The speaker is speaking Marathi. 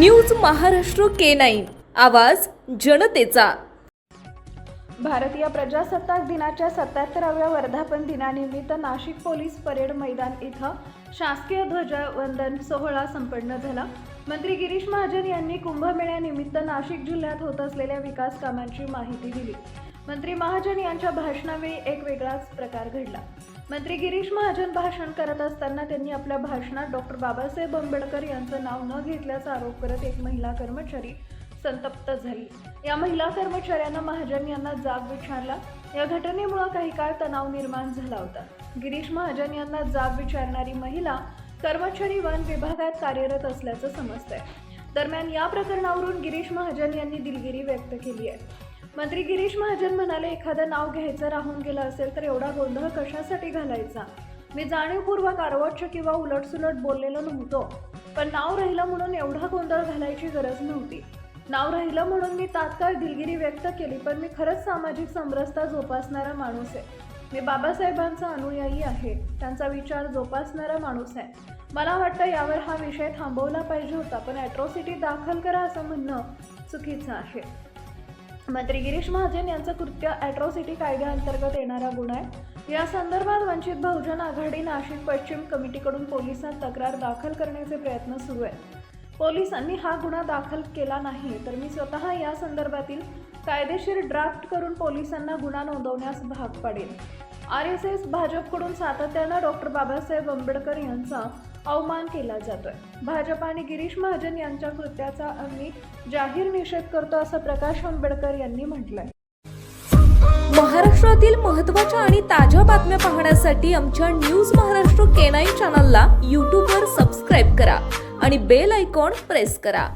News Maharashtra K nine. आवाज जनतेचा. भारतीय प्रजासत्ताक दिनाच्या सत्याहत्तराव्या वर्धापन दिनानिमित्त नाशिक पोलीस परेड मैदान इथं शासकीय ध्वजवंदन सोहळा संपन्न झाला. मंत्री गिरीश महाजन यांनी कुंभमेळ्यानिमित्त नाशिक जिल्ह्यात होत असलेल्या विकास कामांची माहिती दिली. मंत्री महाजन यांच्या भाषणावेळी एक वेगळाच प्रकार घडला. मंत्री गिरीश महाजन भाषण करत असताना त्यांनी आपल्या भाषणात डॉक्टर बाबासाहेब आंबेडकर यांचं नाव न घेतल्याचा आरोप करत एक महिला कर्मचारी संतप्त झाली. या महिला कर्मचाऱ्यांना महाजन यांना जाब विचारला. या घटनेमुळे काही काळ तणाव निर्माण झाला होता. गिरीश महाजन यांना जाब विचारणारी महिला कर्मचारी वन विभागात कार्यरत असल्याचं समजतंय. दरम्यान या प्रकरणावरून गिरीश महाजन यांनी दिलगिरी व्यक्त केली आहे. मंत्री गिरीश महाजन म्हणाले एखादं नाव घ्यायचं राहून गेलं असेल तर एवढा गोंधळ कशासाठी घालायचा? मी जाणीवपूर्वक आरवच्छ किंवा उलटसुलट बोललेलो नव्हतो पण नाव राहिलं म्हणून एवढा गोंधळ घालायची गरज नव्हती. नाव राहिलं म्हणून मी तात्काळ दिलगिरी व्यक्त केली पण मी खरंच सामाजिक समरसता जोपासणारा माणूस आहे. मी बाबासाहेबांचा अनुयायी आहे त्यांचा विचार जोपासणारा माणूस आहे. मला वाटतं यावर हा विषय थांबवला पाहिजे होता पण ॲट्रॉसिटी दाखल करा असं म्हणणं चुकीचं आहे. मंत्री गिरीश महाजन यांचं कृत्य ॲट्रॉसिटी कायद्याअंतर्गत येणारा गुन्हा आहे. या संदर्भात वंचित बहुजन आघाडी नाशिक पश्चिम कमिटीकडून पोलिसात तक्रार दाखल करण्याचे प्रयत्न सुरू आहेत. पोलिसांनी हा गुन्हा दाखल केला नाही तर मी स्वतः या संदर्भातील कायदेशीर ड्राफ्ट करून पोलिसांना गुन्हा नोंदवण्यास भाग पाडेल आर एस एस भाजपकडून सातत्यानं डॉक्टर बाबासाहेब आंबेडकर यांचा अवमान केला जातोय. भाजप आणि गिरीश महाजन यांच्या कृत्याचा आम्ही जाहीर निषेध करतो असं प्रकाश आंबेडकर यांनी म्हटलंय. महाराष्ट्रातील महत्त्वाच्या आणि ताज्या बातम्या पाहण्यासाठी आमच्या न्यूज महाराष्ट्र केनाई चॅनलला यूट्यूबवर सबस्क्राईब करा आणि बेल आयकॉन प्रेस करा.